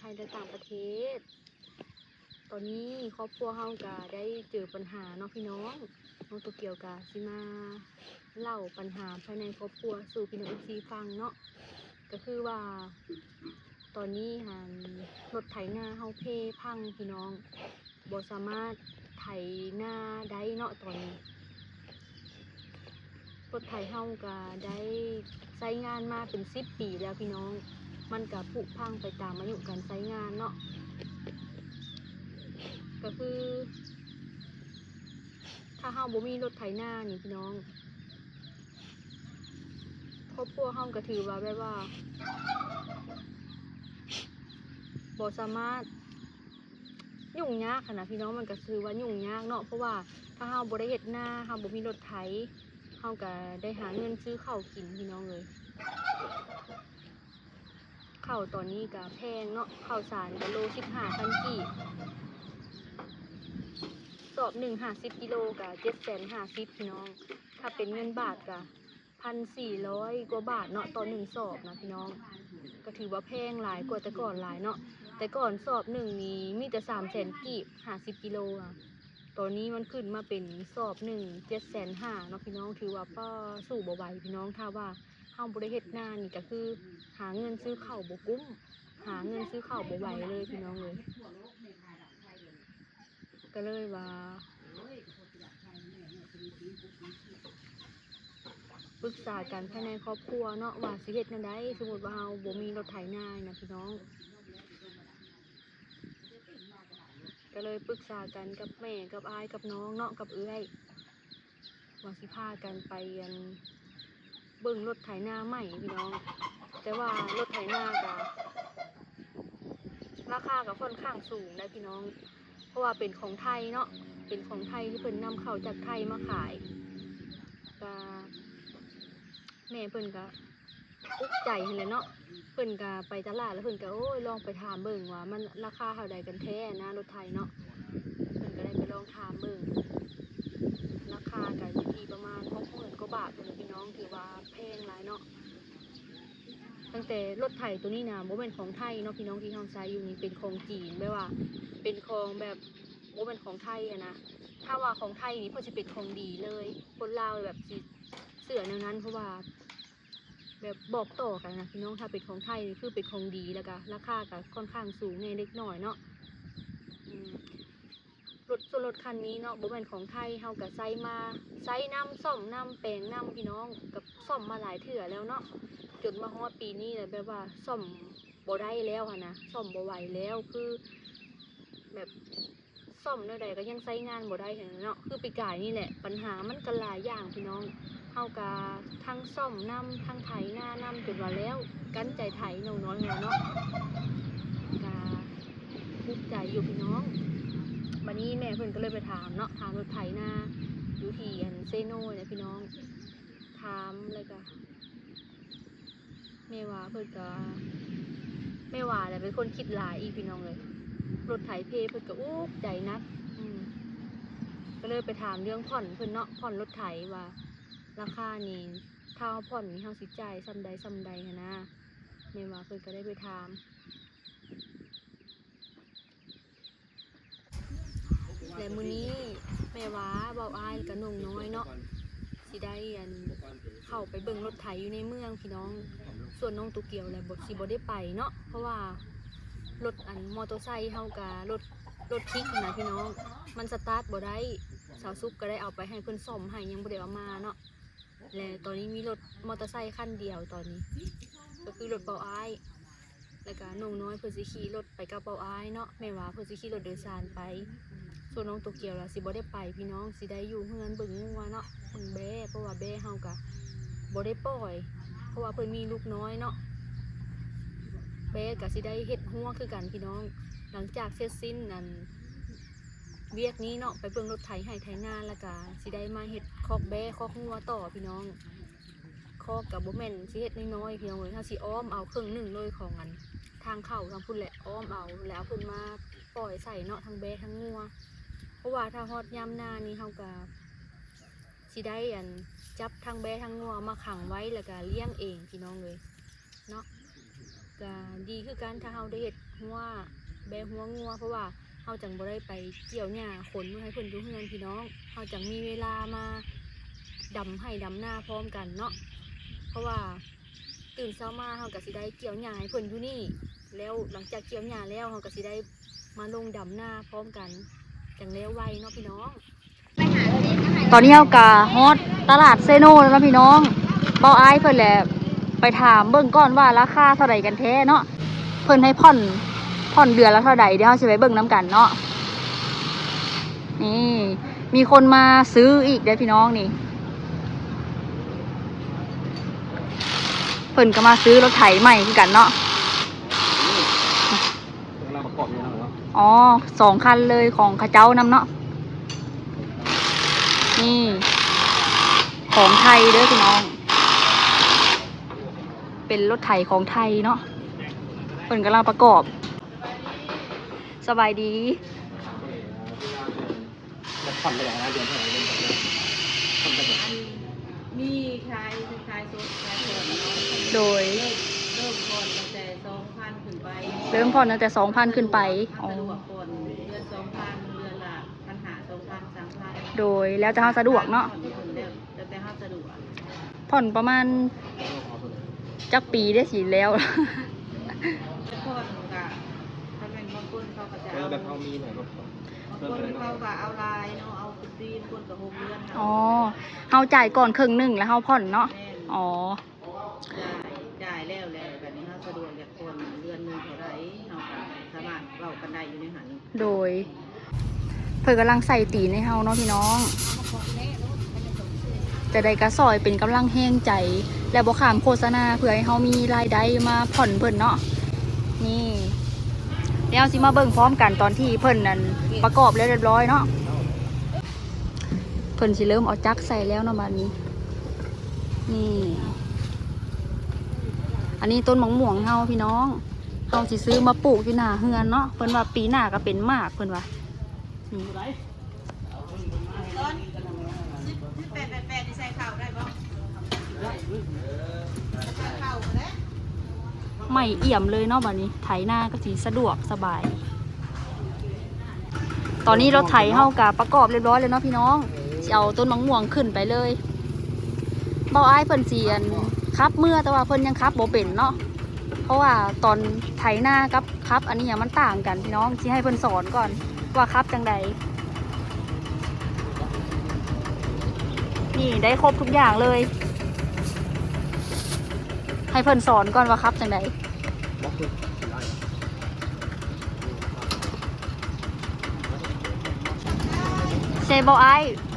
ไทยและต่างประเทศ ตอนนี้ครอบครัวเฮาก็ได้เจอปัญหาเนาะพี่น้องน้องตัวเกียวกะสิมาเล่าปัญหาภายในครอบครัวสู่พี่น้องซีฟังเนาะก็คือว่า ตอนนี้หันรถไถนาเฮาเพพังพี่น้องบ่สามารถไถนาได้เนาะตอนนี้รถไถเฮาก็ได้ใช้งานมาเป็นสิบปีแล้วพี่น้อง มันก็ผุพังไปตามอายุการใช้งานเนาะก็คือ ถ้าเฮาบ่มีรถไถนานี่พี่น้องครอบครัวเฮาก็ถือว่าแบบว่าบ่สามารถยุ่งยากขนาดพี่น้องมันก็คือว่ายุ่งยากเนาะเพราะว่าถ้าเฮาบ่ได้เฮ็ดนาเฮาบ่มีรถไถเฮาก็ได้หาเงินซื้อข้าวกินพี่น้องเลย ข้าวตอนนี้ก็แพงเนาะข้าวสารก็โลสิบห้าพันกีบสอบหนึ่งห้าสิบกิโลก็เจ็ดแสนห้าสิบพี่น้อง ถ้าเป็นเงินบาทก็พันสี่ร้อยกว่าบาทเนาะต่อหนึ่งสอบนะพี่น้อง ก็ถือว่าแพงหลายกว่าแต่ก่อนหลายเนาะแต่ก่อนสอบหนึ่งนี้มีแต่สามแสนกีบห้าสิบกิโลอะตอนนี้มันขึ้นมาเป็นสอบหนึ่งเจ็ดแสนห้าเนาะพี่น้องถือว่าป้าสู่บ่ไหวพี่น้องถ้าว่า เฮาบ่ได้เฮ็ดงานนี่ก็คือ หาเงินซื้อข้าวบ่กุ้มหาเงินซื้อข้าวบ่ไหวเลยพี่น้องเลยก็เลยว่าปรึกษากันภายในครอบครัวเนาะว่าสิเฮ็ดแนวใดสมมุติว่าเฮาบ่มีรถไถนานะพี่น้อง ก็เลยปรึกษากันกับแม่กับอายกับน้องเนาะกับเอื้อยว่าสิพากันไปอัน เบิ่งรถไถนาใหม่พี่น้อง แต่ว่ารถไถนาก็ราคาก็ค่อนข้างสูงนะพี่น้อง เพราะว่าเป็นของไทยเนาะเป็นของไทยที่เพิ่นนำเข้าจากไทยมาขายก็แม่เพิ่นก็อุกใจหั่นแหละเนาะเพิ่นก็ไปตลาดแล้วเพิ่นก็โอ้ยลองไปถามเบิ่งว่า มันราคาเท่าใดกันแท้นะรถไถเนาะเพิ่นก็ได้ไปลองถามเบิ่งาคาก็อยู่ที่ประมาณ60,000กว่าบาทเลยพี่น้องถือว่าแพงหลายเนาะตั้งแต่รถไถตัวนี้นะบ่แม่นของไทยเนาะพี่น้องที่เฮาใช้อยู่นี่เป็นของจีนแบบว่า เป็นของแบบบ่แม่นของไทยอะนะถ้าว่าของไทยนี่พิ่นสิเป็นของดีเลย คนลาวแบบเสือแนวนั้นเพราะว่า แบบบอกต่อกันนะพี่น้องถ้าเป็นของไทยนี่คือเป็นของดีแล้วก็ราคาก็ค่อนข้างสูงในเล็กหน้อยเนาะอืม รถส่วนรถคันนี้เนาะบ่แม่นของไทยเฮาก็ใช้มาใช้น้ำซ่อมน้ำแปลงน้ำพี่น้องกับซ่อมมาหลายเถื่อแล้วเนาะจนมาฮอดปีนี้เลยแบบว่าซ่อมบ่ได้แล้วนะซ่อมบ่ไหวแล้วคือแบบซ่อมเท่าใดก็ยังใช้งานบ่ได้เห็นเนาะคือปีกายนี่แหละ ปัญหามันก็หลายอย่างพี่น้องเฮากาทั้งซ่อมน้ำทั้งไถหน้าน้ำจนว่าแล้ว กันใจไถหนูน้อยแล้วเนาะกาภูมิใจอยู่พี่น้อง บันนี้แม่เพิ่นก็เลยไปถามเนาะถามรถไถนาอยู่ที่อันเซโน่เนี่ยพี่น้องถามเลยก็แม่ว่าเพิ่นก็แม่ว่าแหละเป็นคนคิดหลายอีพี่น้องเลยรถไถเพเพิ่นก็อุ๊กใจนักก็เลยไปถามเรื่องผ่อนเพิ่นเนาะผ่อนรถไถว่า ราคานี่ถ้าเราผ่อนนี่เฮาสิจ่ายซ้ำใดซ้ำใดนนะแม่ว่าเพิ่นก็ได้ไปถาม และมื้อนี้แม่ว่าเบาอายกับน้องน้อยเนาะสิได้อันเข้าไปเบิ่งรถไถอยู่ในเมืองพี่น้อง ส่วนน้องตุเกียวแหละบ่สิบ่ได้ไปเนาะเพราะว่ารถอันมอเตอร์ไซค์เฮากับรถรถคลิกนั่นะพี่น้อง มันสตาร์ทบ่ได้สาวซุกก็ได้เอาไปให้เพิ่นซ่อมให้ยังบ่ได้เอามาเนาะและตอนนี้มีรถมอเตอร์ไซค์คันเดียวตอนนี้ ก็คือรถเบาอ้ายแล้วก็น้องน้อยเพื่อสิขี่รถไปกับเบาอ้ายเนาะแม่ว่าเพื่อสิขี่รถโดยสารไป ส่วนน้องโตเกียวล่ะสิบ่ได้ไปพี่น้องสิได้อยู่เฮือนเบิ่งงัวเนาะเบิ่งแบ่เพราะว่าแบ่เฮากะบ่ได้ปล่อย เพราะว่าเพิ่นมีลูกน้อยเนาะแบ่ก็สิได้เฮ็ดหัวคือกันพี่น้อง หลังจากเสร็จสิ้นนั่นเวียกนี้เนาะไปเบิ่งรถไถให้ไถนาแล้วก็สิได้มาเฮ็ดคอกแบ่คอกงัวต่อพี่น้องคอกกับบ่แม่นสิเฮ็ดน้อยๆพี่น้องเอ้ยถ้าสิอ้อมเอาครึ่งหนึ่งเลยของอันทางเข้าทางพุ่นแหละอ้อมเอาแล้วเพิ่นมาปล่อยใส่เนาะทั้งแบ่ทั้งงัว ราะว่าถ้าฮอดยามหน้านี่เฮาก็สิได้อันจับทั้งแบทั้งงัวมาขังไว้แล้วก็เลี้ยงเองพี่น้องเลยเนาะก็ดีคือการถ้าเฮาได้เฮ็ดหัวแบหัวงัว เพราะว่าเฮาจังบ่ได้ไปเกี่ยวหญ้าขนให้เพิ่นอยู่เฮือนพี่น้องเฮาจังมีเวลามาดำให้ดำหน้าพร้อมกันเนาะเพราะว่าตื่นเช้ามาเฮาก็สิได้เกี่ยวหญ้าให้เพิ่นอยู่นี่ แล้วหลังจากเกี่ยวหญ้าแล้วเฮาก็สิได้มาลงดำหน้าพร้อมกัน จังแล้วไวเนาะพี่น้องตอนนี้เฮากะฮอตตลาดเซโนแล้วนะพี่น้องเบาไอ้เพิ่นแหละไปถามเบิ่งก่อนว่าราคาเท่าไหร่กันแท้เนาะเพิ่นให้ผ่อนผ่อนเดือนละเท่าไหร่เดี๋ยวเฮาสิไปเบิ่งน้ำกันเนาะนี่มีคนมาซื้ออีกเด้พี่น้องนี่เพิ่นก็มาซื้อรถไถใหม่คือกันเนาะ เราประกอบอยู่แล้วเนาะ อ๋อสองคันเลยของเข้าเจ้านำเนาะนี่ ของไทยเด้อพี่น้อง เป็นรถไถของไทยเนาะเพิ่นกำลังประกอบ สบายดีจะผ่อนไปไหนนะเดือนเท่าไหร่เดือนเท่าไหร่ผ่อนไปไหนมีชายชายโซนชายโซนเนาะโดย เริ่มเริ่มก่อนตั้งแต่สองพันขึ้นไปเริ่มผ่อนตั้งแต่สองพันขึ้นไปอ๋อสะดวกก่อนเดือนสองพันเดือนละปัญหาสองพันสามพันโดยแล้วจะเฮาสะดวกเนาะแล้วแต่เฮาสะดวกผ่อนประมาณจักปีได้สิแล้วแต่ก่อนก็ถ้าเป็นบางคนเขาก็จะเอเอาอแบบเขามีหน่อยก็บางคนเขาก็เอาลายเนาะเอาคุดีนคนกับหกเดือนอ๋อเฮาจ่ายก่อนครึ่งหนึ่งแล้วเฮาผ่อนเนาะแม่นอ๋อจ่ายจ่าย แล้วแล้วแบบนี้เฮาสะดวกอยากคนเดือนหนึงเท่าไรเฮาก็สามารถเว้ากันได้อยู่ในหันโดย เพิ่นกำลังใส่ตีนให้เฮาเนาะพี่น้อง จะได้กระซอยเป็นกำลังแห้งใจ และบ่ขามโฆษณาเพื่อให้เฮามีรายได้มาผ่อนเพิ่นเนาะนี่เดี๋ยวสิมาเบิ่งพร้อมกันตอนที่เพิ่นนั่นประกอบแล้วเรียบร้อยเนาะเพิ่นสิเริ่มเอาจักใส่แล้วเนาะบันี้ นี่ นนี้ต้นมะม่วงเฮาพี่น้องเฮาสิซื้อมาปลูกอยู่หน้าเฮือนเนาะเพิ่นว่าปีหน้าก็เป็นมากเพิ่นว่านี่สิบแปดแปดแปดที่ใส่ข้าวได้บ่ข้าวแล้วไม่เอี่ยมเลยเนาะบัดนี้ไถหน้าก็สิสะดวกสบาย ตอนนี้เรถไถเฮากะประกอบเรียบร้อยเลยเนาะพี่น้องเอาต้นมะม่วงขึ้นไปเลยเบาอ้ายเพิ่นเสียน ครับเมื่อแต่ว่าเพิ่นยังครับโบเป็นเนาะเพราะว่าตอนไถหน้ากับครับ อันนี้มันต่างกันพี่น้องสิให้เพิ่นสอนก่อนว่าครับจังใดนี่ได้ครบทุกอย่างเลย ให้เพิ่นสอนก่อนว่าครับจังใดบล็อกคือไดเซบอไอ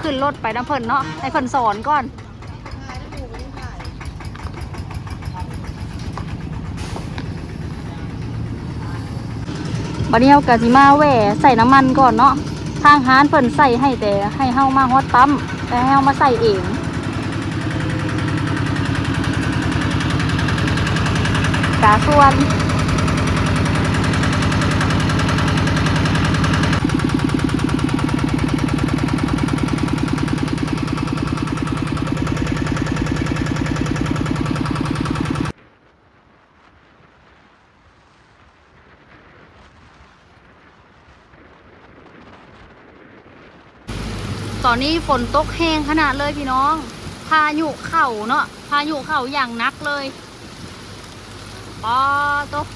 ขึ้นรถไปน้ำเพิ่นเนาะให้เพิ่นสอนก่อน บัดนี้เฮากะสิมาแหว่ใส่น้ำมันก่อนเนาะทางร้านเพิ่นใส่ให้แต่ให้เฮามาฮอดปั๊มแต่ให้เฮามาใส่เองกาส่วน ตอนนี้ฝนตกแห้งขนาดเลยพี่น้อง พายุเข่าเนาะ พายุเข่าอย่างนักเลยปอตก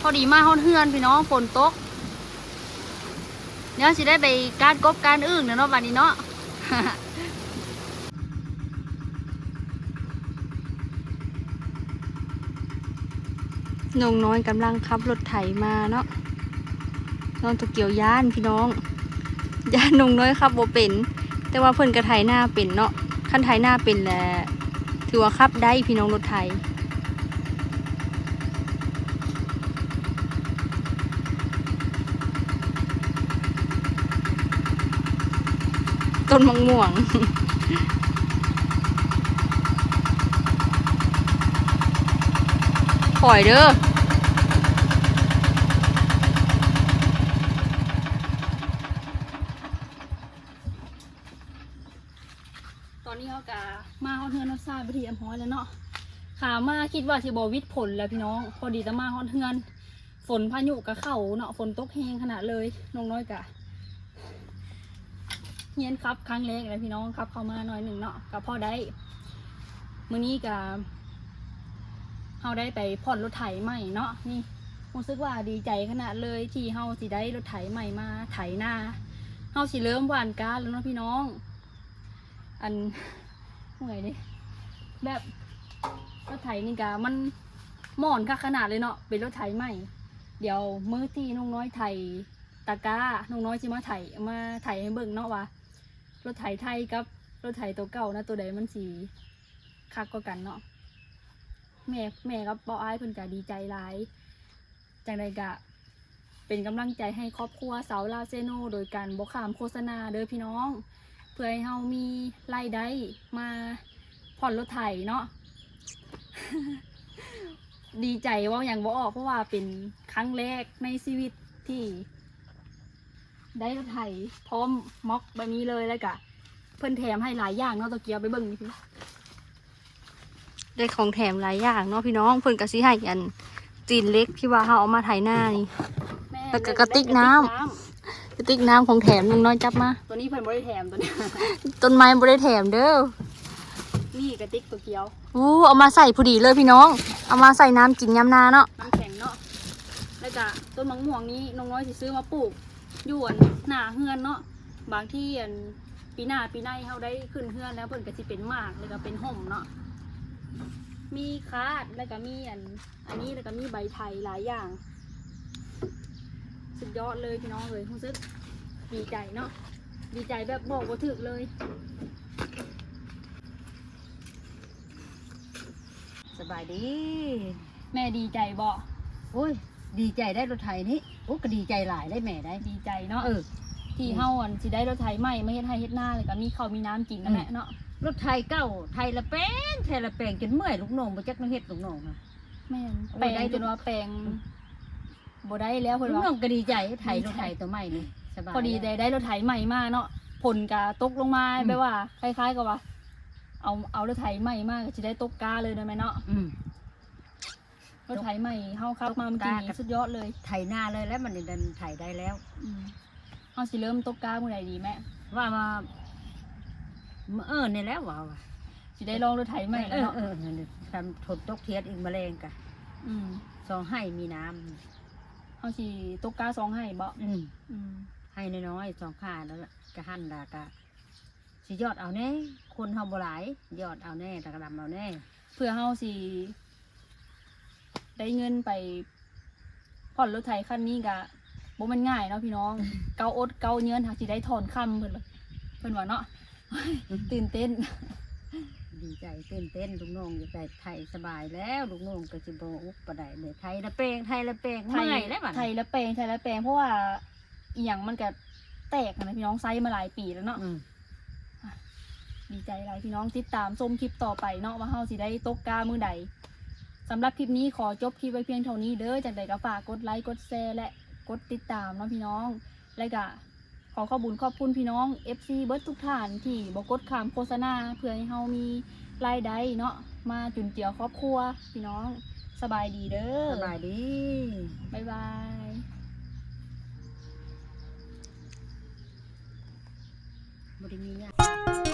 พอดีมาฮอนเฮือนพี่น้องฝนตก เดี๋ยวสิได้ไปการกบการอึ่งเนาะวันนี้เนาะนงน้อยกำลังขับรถไถมาเนาะน้องตะเกียวย่านพี่น้อง ย่านนงน้อยครับบ่เป็น แต่ว่าเพิ่นกระไถหน้าเป็นเนาะคันไถหน้าเป็นแหละถือว่าขับได้พี่น้องรถไถต้นมังม่วงปล่อยเด้อ ตอนนี้ เขากะมาเขาเทือนาไปที่อำฮ้อยแล้วเนาะขามาคิดว่าสิบวิทผลแล้วพี่น้อง พอดีตะมาฮอดเฮือนฝนพายุกะเข้าเนาะฝนตกแห้งขนาดเลยน้องน้อยกะเฮียนครับครั้งแรกเลยพี่น้องครับ เข้ามาหน่อยหนึ่งเนาะกับพ่อได้มื้อนี้กะเฮาได้ไปผ่อนรถไถใหม่เนาะนี่รู้สึกว่าดีใจขนาดเลยที่เฮาสิได้รถไถใหม่มาไถหน้าเฮาสิเริ่มหวานกาแล้วเนาะพี่น้อง อันเมื่อยดิแบบ รถไถนี่กะมันหมอนค่ะขนาดเลยเนาะเป็นรถไถใหม่เดี๋ยวมื้อที่น้องน้อยไถตะกร้าน้องน้อยสิมาไถมาไถให้เบิ่งเนาะว่ารถไถไทยกับรถไถตัวเก่านะตัวใดมันสีคักกว่ากันเนาะแม่แม่กับป้าอ้ายเพิ่นก็ดีใจหลายจังใดกะ เป็นกำลังใจให้ครอบครัวสาวลาวเซโนโดยการบอกขามโฆษณาเด้อพี่น้อง เพื่อให้เฮามีรายได้มาผ่อนรถไถเนาะ ดีใจเว่าอย่างบ่ออกเพราะว่าเป็นครั้งแรกในชีวิตที่ ได้รถไถพร้อมม็อกแบบนี้เลยแล้วก็เพิ่นแถมให้หลายอย่างเนาะตัวเกียวไปเบิ่งนี่พี่ได้ของแถมหลายอย่างเนาะพี่น้องเพิ่นก็สิให้อันจีนเล็กที่ว่าเฮาเอามาไถหน้านี่ม่แล้วก็กระติกน้ำกระติกน้ำของแถมน้องน้อยจับมา ตัวนี้เพิ่นบ่ได้แถมตัวนี้ ต้นไม้บ่ได้แถมเด้อ นี่กระติกตัวเกียวอู้เอามาใส่พอดีเลยพี่น้อง เอามาใส่น้ำกินยำนาเนาะน้ำแข็งเนาะแล้วก็ต้นมะม่วงนี้น้องน้อยสิซื้อมาปลูกอยู่อันหน้าเฮือนเนาะบางที่อันปีหน้าปีในเฮาได้ขึ้นเฮือนแล้วเพิ่นก็สิเป็นหมากแล้วก็เป็นห่มเนาะมีคาดแล้วก็มีอัน อันนี้แล้วก็มีใบไทยหลายอย่าง สุดยอดเลยพี่น้องเลยรู้สึกดีใจเนาะดีใจแบบบอกว่าถึกเลย บายดี แม่ดีใจบ่โอ้ย ดีใจได้รถไถนี่โอ้ก็ดีใจหลายได้แม่ได้ ดีใจเนาะเออ ที่เฮาอันสิได้รถไถใหม่มาเฮ็ดให้เฮ็ดหน้าเลยก็มีข้าวมีน้ำกินนั่นแหละเนาะรถไทยเก้าไทยละแป้งไทยละแป้งจนเมื่อยลูกน้องบ่จักน้องเฮ็ดลูกน้องค่ะแม่นโอ้ยแปลงได้จนว่าแปลงบ่ได้แล้วลูเพิ่นกว่าน้องก็ดีใจไทยรถไทยตัวใหม่นี่สบายพอดีได้ได้รถไถใหม่มาเนาะผลก็ตกลงมาอืมแบบว่าคล้ายๆกับว่า เอาเอารถไถใหม่มาก็สิได้ตกกาเลยได้ไหมเนาะอืมรถไถใหม่เฮาขับมาเมื่อกี้ตกกากันี่บสุดยอดเลยไถหน้าเลยแล้วมันดันไถได้แล้วอืมเฮาสิเริ่มตกกาเมื่อไหร่ดีแม่ว่ามาเออนี่แหล้วว่าว่ะสิได้ลองรถไถใหม่เอแล้วอเนาะเออนั่นน่ะทำทนตกเทียดอีกแมลงกะอืมสองให้มีน้ำเฮาสิตกกาสองให้บ่อืมอืมให้น้อยๆสองข้าแล้วล่ะกะหั่นดากะ สิยอดเอาแน่ คนเฮาบ่หลายยอดเอาแน่ตะกระดำเอาแน่ เพื่อเฮาสิได้เงินไปผ่อนรถไถคันนี้ก็บ่แมันง่ายเนาะพี่น้อง เกาอดเกาเงินหาสิได้ถอนคำเพิ่นว่าเพิ่นว่าเนาะตื่นเต้น ดีใจเต้นเต้นลูกน้องอยู่แต่ไทยสบายแล้วลูกน้องก็สิบ่อุกปะไดเลยไทยละเปงไทยละเปงไทยเมื่อยแล้วบัดไทยละแปลงไทยละแปลงเพราะว่าอีหยังมันก็แตกอะนะพี่น้องไซส์มาหลายปีแล้วเนาะอืม ดีใจหลายพี่น้องติดตามชมคลิปต่อไปเนาะว่าเฮาสิได้ตกกามือใดสำหรับคลิปนี้ขอจบคลิปไว้เพียงเท่านี้เด้อจากใดก็ฝากกดไลค์กดแชร์และกดติดตามเนาะพี่น้องและก็ขอขอบคุญขอบคุณพี่น้อง FC เบิร์ดทุกท่านที่บอกกดขามโฆษณาเพื่อให้เฮามีรายได้เนาะมาจุนเจือครอบครัว พี่น้องสบายดีเด้อสบายดีบ๊ายบายบ่ได้มีหยัง